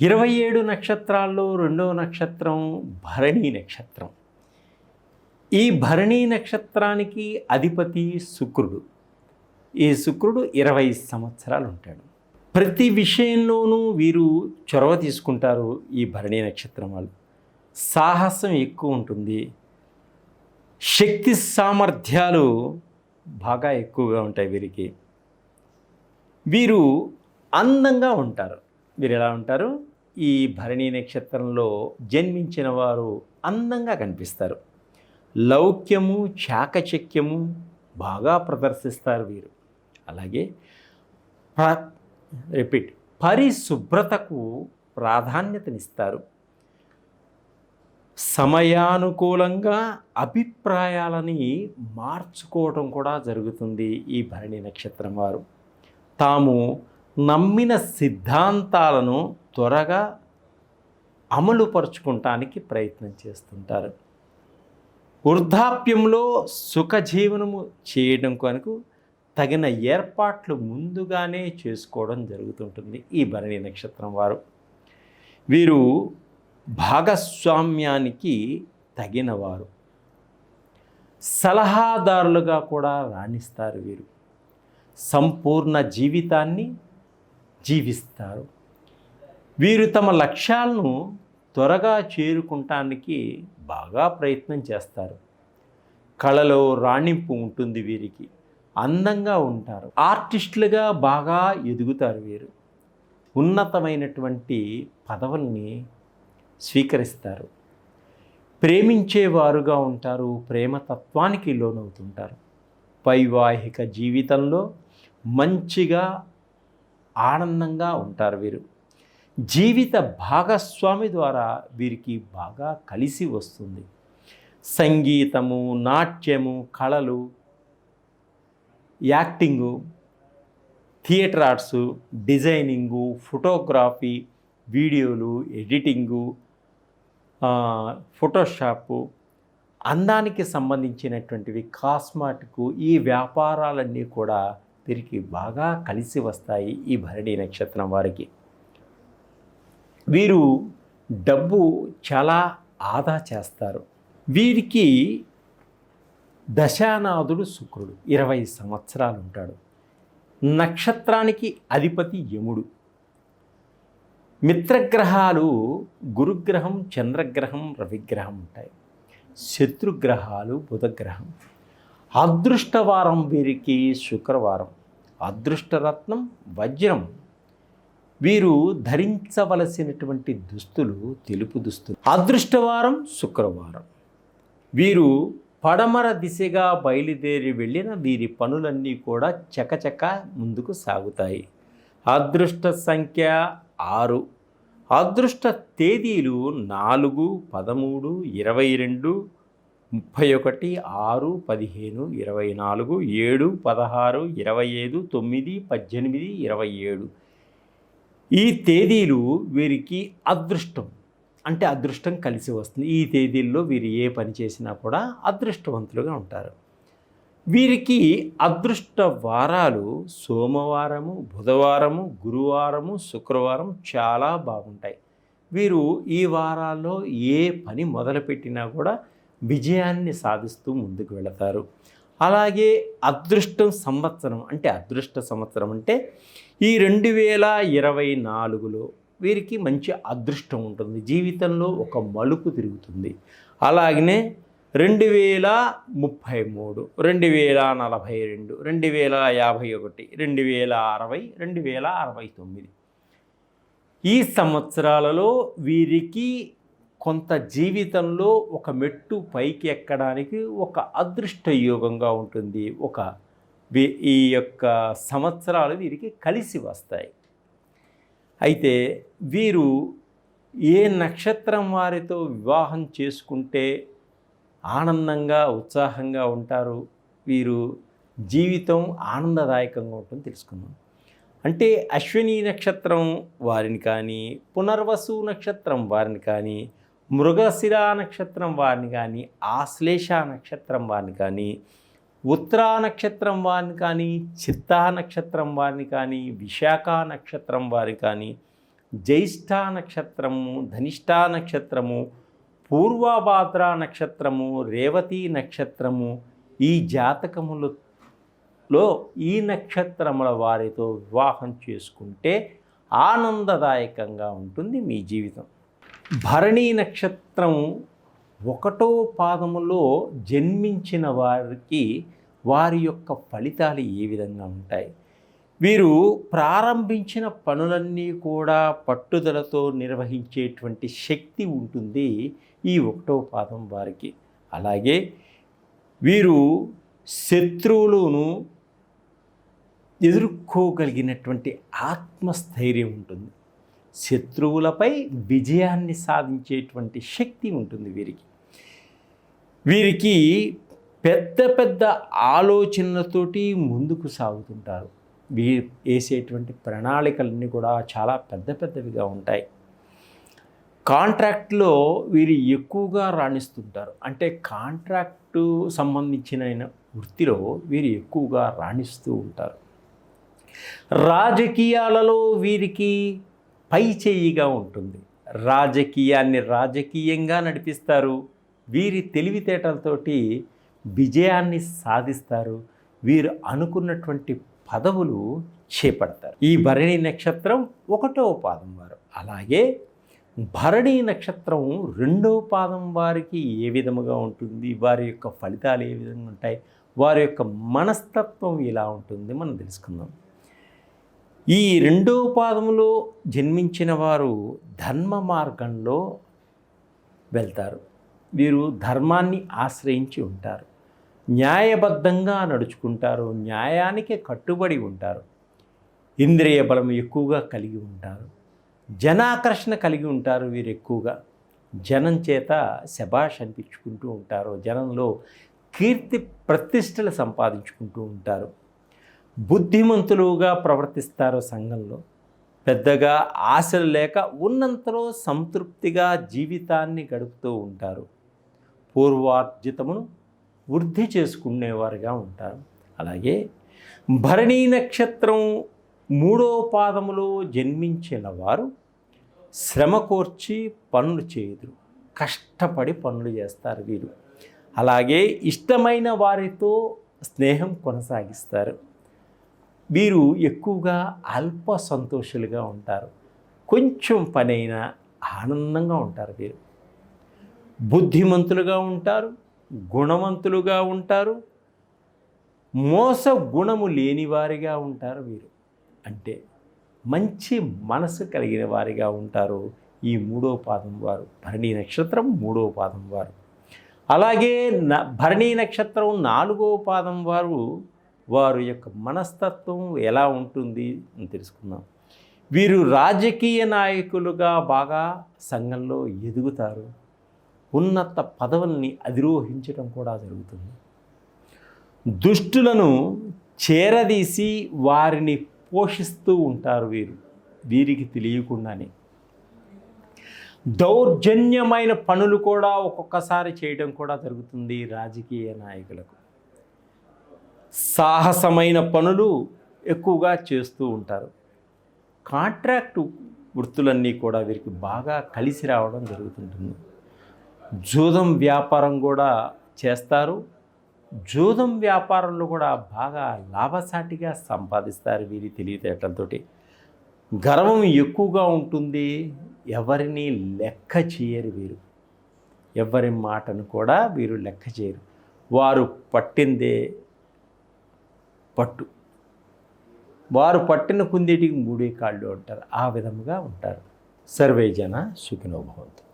ఇరవై ఏడు నక్షత్రాల్లో రెండవ నక్షత్రం భరణీ నక్షత్రం. ఈ భరణీ నక్షత్రానికి అధిపతి శుక్రుడు. ఈ శుక్రుడు ఇరవై సంవత్సరాలు ఉంటాడు. ప్రతి విషయంలోనూ వీరు చొరవ తీసుకుంటారు ఈ భరణీ నక్షత్రం వాళ్ళు. సాహసం ఎక్కువ ఉంటుంది. శక్తి సామర్థ్యాలు బాగా ఎక్కువగా ఉంటాయి వీరికి. వీరు అందంగా ఉంటారు. వీరు ఎలా ఉంటారు? ఈ భరణీ నక్షత్రంలో జన్మించిన వారు అందంగా కనిపిస్తారు. లౌక్యము చాకచక్యము బాగా ప్రదర్శిస్తారు వీరు. అలాగే రిపీట్ పరిశుభ్రతకు ప్రాధాన్యతనిస్తారు. సమయానుకూలంగా అభిప్రాయాలని మార్చుకోవడం కూడా జరుగుతుంది ఈ భరణి నక్షత్రం వారు. తాము నమ్మిన సిద్ధాంతాలను త్వరగా అమలుపరుచుకుంటానికి ప్రయత్నం చేస్తుంటారు. వృద్ధాప్యంలో సుఖజీవనము చేయడం కొరకు తగిన ఏర్పాట్లు ముందుగానే చేసుకోవడం జరుగుతుంటుంది ఈ భరణి నక్షత్రం వారు. వీరు భాగస్వామ్యానికి తగినవారు. సలహాదారులుగా కూడా రాణిస్తారు వీరు. సంపూర్ణ జీవితాన్ని జీవిస్తారు. వీరు తమ లక్ష్యాలను త్వరగా చేరుకుంటానికి బాగా ప్రయత్నం చేస్తారు. కళలో రాణింపు ఉంటుంది వీరికి. అందంగా ఉంటారు. ఆర్టిస్టులుగా బాగా ఎదుగుతారు వీరు. ఉన్నతమైనటువంటి పదవుల్ని స్వీకరిస్తారు. ప్రేమించేవారుగా ఉంటారు. ప్రేమతత్వానికి లోనవుతుంటారు. వైవాహిక జీవితంలో మంచిగా ఆనందంగా ఉంటారు వీరు. జీవిత భాగస్వామి ద్వారా వీరికి బాగా కలిసి వస్తుంది. సంగీతము నాట్యము కళలు acting theatre arts designing photography వీడియోలు ఎడిటింగు ఫోటోషాపు అందానికి సంబంధించినటువంటివి కాస్మాటిక్ ఈ వ్యాపారాలన్నీ కూడా వీరికి బాగా కలిసి వస్తాయి ఈ భరణి నక్షత్రం వారికి. వీరు డబ్బు చాలా ఆదా చేస్తారు. వీరికి దశానాథుడు శుక్రుడు ఇరవై సంవత్సరాలు ఉంటాడు. నక్షత్రానికి అధిపతి యముడు. మిత్రగ్రహాలు గురుగ్రహం చంద్రగ్రహం రవిగ్రహం ఉంటాయి. శత్రుగ్రహాలు బుధగ్రహం. అదృష్టవారం వీరికి శుక్రవారం. అదృష్టరత్నం వజ్రం. వీరు ధరించవలసినటువంటి దుస్తులు తెలుపు దుస్తులు. అదృష్టవారం శుక్రవారం. వీరు పడమర దిశగా బయలుదేరి వెళ్ళిన వీరి పనులన్నీ కూడా చకచక ముందుకు సాగుతాయి. అదృష్ట సంఖ్య ఆరు. అదృష్ట తేదీలు నాలుగు పదమూడు ఇరవై రెండు ముప్పై ఒకటి ఆరు పదిహేను ఇరవై నాలుగు ఏడు పదహారు ఇరవై ఐదు తొమ్మిది పద్దెనిమిది ఇరవై ఏడు. ఈ తేదీలు వీరికి అదృష్టం. అంటే అదృష్టం కలిసి వస్తుంది. ఈ తేదీల్లో వీరు ఏ పని చేసినా కూడా అదృష్టవంతులుగా ఉంటారు. వీరికి అదృష్ట వారాలు సోమవారము బుధవారము గురువారము శుక్రవారం చాలా బాగుంటాయి. వీరు ఈ వారాల్లో ఏ పని మొదలుపెట్టినా కూడా విజయాన్ని సాధిస్తూ ముందుకు వెళతారు. అలాగే అదృష్టం సంవత్సరం అంటే అదృష్ట సంవత్సరం అంటే ఈ రెండు వేల ఇరవై నాలుగులో వీరికి మంచి అదృష్టం ఉంటుంది. జీవితంలో ఒక మలుపు తిరుగుతుంది. అలాగనే రెండు వేల ముప్పై మూడు రెండు వేల నలభై రెండు రెండు వేల యాభై ఒకటి రెండు వేల అరవై రెండు వేల అరవై తొమ్మిది. ఈ సంవత్సరాలలో వీరికి కొంత జీవితంలో ఒక మెట్టు పైకి ఎక్కడానికి ఒక అదృష్ట యోగంగా ఉంటుంది. ఒక ఈ యొక్క సంవత్సరాలు వీరికి కలిసి వస్తాయి. అయితే వీరు ఏ నక్షత్రం వారితో వివాహం చేసుకుంటే ఆనందంగా ఉత్సాహంగా ఉంటారు? వీరు జీవితం ఆనందదాయకంగా ఉంటుంది తెలుసుకుందాం. అంటే అశ్విని నక్షత్రం వారిని కానీ పునర్వసు నక్షత్రం వారిని కానీ మృగశిరా నక్షత్రం వారిని కానీ ఆశ్లేష నక్షత్రం వారిని కానీ ఉత్తరా నక్షత్రం వారిని కానీ చిత్తా నక్షత్రం వారిని కానీ విశాఖ నక్షత్రం వారిని కానీ జ్యేష్ఠ నక్షత్రము ధనిష్టా నక్షత్రము పూర్వభాద్ర నక్షత్రము రేవతి నక్షత్రము ఈ జాతకములలో ఈ నక్షత్రముల వారితో వివాహం చేసుకుంటే ఆనందదాయకంగా ఉంటుంది మీ జీవితం. భరణి నక్షత్రం ఒకటో పాదములో జన్మించిన వారికి వారి యొక్క ఫలితాలు ఏ విధంగా ఉంటాయి? వీరు ప్రారంభించిన పనులన్నీ కూడా పట్టుదలతో నిర్వహించేటువంటి శక్తి ఉంటుంది ఈ ఒకటో పాదం వారికి. అలాగే వీరు శత్రువులను ఎదుర్కోగలిగినటువంటి ఆత్మస్థైర్యం ఉంటుంది. శత్రువులపై విజయాన్ని సాధించేటువంటి శక్తి ఉంటుంది వీరికి. వీరికి పెద్ద పెద్ద ఆలోచనలతోటి ముందుకు సాగుతుంటారు. వీ వేసేటువంటి ప్రణాళికలన్నీ కూడా చాలా పెద్ద పెద్దవిగా ఉంటాయి. కాంట్రాక్ట్లో వీరు ఎక్కువగా రాణిస్తుంటారు. అంటే కాంట్రాక్టు సంబంధించిన వృత్తిలో వీరు ఎక్కువగా రాణిస్తూ ఉంటారు. రాజకీయాలలో వీరికి పై చేయిగా ఉంటుంది. రాజకీయాన్ని రాజకీయంగా నడిపిస్తారు. వీరి తెలివితేటలతోటి విజయాన్ని సాధిస్తారు. వీరు అనుకున్నటువంటి పదవులు చేపడతారు. ఈ భరణి నక్షత్రం ఒకటో పాదం వారు. అలాగే భరణి నక్షత్రం రెండో పాదం వారికి ఏ విధముగా ఉంటుంది? వారి యొక్క ఫలితాలు ఏ విధంగా ఉంటాయి? వారి యొక్క మనస్తత్వం ఎలా ఉంటుంది. మనం తెలుసుకుందాం. ఈ రెండో పాదములో జన్మించిన వారు ధర్మ మార్గంలో వెళ్తారు. వీరు ధర్మాన్ని ఆశ్రయించి ఉంటారు. న్యాయబద్ధంగా నడుచుకుంటారు. న్యాయానికి కట్టుబడి ఉంటారు. ఇంద్రియ బలం ఎక్కువగా కలిగి ఉంటారు. జనాకర్షణ కలిగి ఉంటారు వీరు ఎక్కువగా. జనం చేత శభాష్ అనిపించుకుంటూ ఉంటారు. జనంలో కీర్తి ప్రతిష్టలు సంపాదించుకుంటూ ఉంటారు. బుద్ధిమంతులుగా ప్రవర్తిస్తారు సంఘంలో. పెద్దగా ఆశలు లేక ఉన్నంతలో సంతృప్తిగా జీవితాన్ని గడుపుతూ ఉంటారు. పూర్వార్జితమును వృద్ధి చేసుకునేవారుగా ఉంటారు. అలాగే భరణీ నక్షత్రం మూడో పాదములో జన్మించిన వారు శ్రమ కోర్చి పనులు చేయదురు. కష్టపడి పనులు చేస్తారు వీరు. అలాగే ఇష్టమైన వారితో స్నేహం కొనసాగిస్తారు. వీరు ఎక్కువగా అల్ప సంతోషులుగా ఉంటారు. కొంచెం పనైనా ఆనందంగా ఉంటారు వీరు బుద్ధిమంతులుగా ఉంటారు గుణవంతులుగా ఉంటారు మోస గుణము లేని వారిగా ఉంటారు వీరు అంటే మంచి మనసు కలిగిన వారిగా ఉంటారు ఈ మూడో పాదం వారు భరణీ నక్షత్రం మూడో పాదం వారు. అలాగే న భరణీ నక్షత్రం నాలుగో పాదం వారు వారి యొక్క మనస్తత్వం ఎలా ఉంటుంది అని తెలుసుకుందాం. వీరు రాజకీయ నాయకులుగా బాగా సంఘంలో ఎదుగుతారు. ఉన్నత పదవుల్ని అధిరోహించడం కూడా జరుగుతుంది. దుష్టులను చేరదీసి వారిని పోషిస్తూ ఉంటారు వీరు. వీరికి తెలియకుండానే. దౌర్జన్యమైన పనులు కూడా ఒక్కొక్కసారి చేయడం కూడా జరుగుతుంది రాజకీయ నాయకులకు. సాహసమైన పనులు ఎక్కువగా చేస్తూ ఉంటారు. కాంట్రాక్టు వృత్తులన్నీ కూడా వీరికి బాగా కలిసి రావడం జరుగుతుంటుంది. జూదం వ్యాపారం కూడా చేస్తారు. జూదం వ్యాపారంలో కూడా బాగా లాభసాటిగా సంపాదిస్తారు వీరి తెలివితేటలతోటి. గర్వం ఎక్కువగా ఉంటుంది. ఎవరిని లెక్క చేయరు వీరు. ఎవరి మాటను కూడా వీరు లెక్క చేయరు. వారు పట్టిందే పట్టు. వారు పట్టిన కుందేటికి మూడే కాళ్ళు అంటారు. ఆ విధముగా ఉంటారు. సర్వే జన సుఖినోభవంతు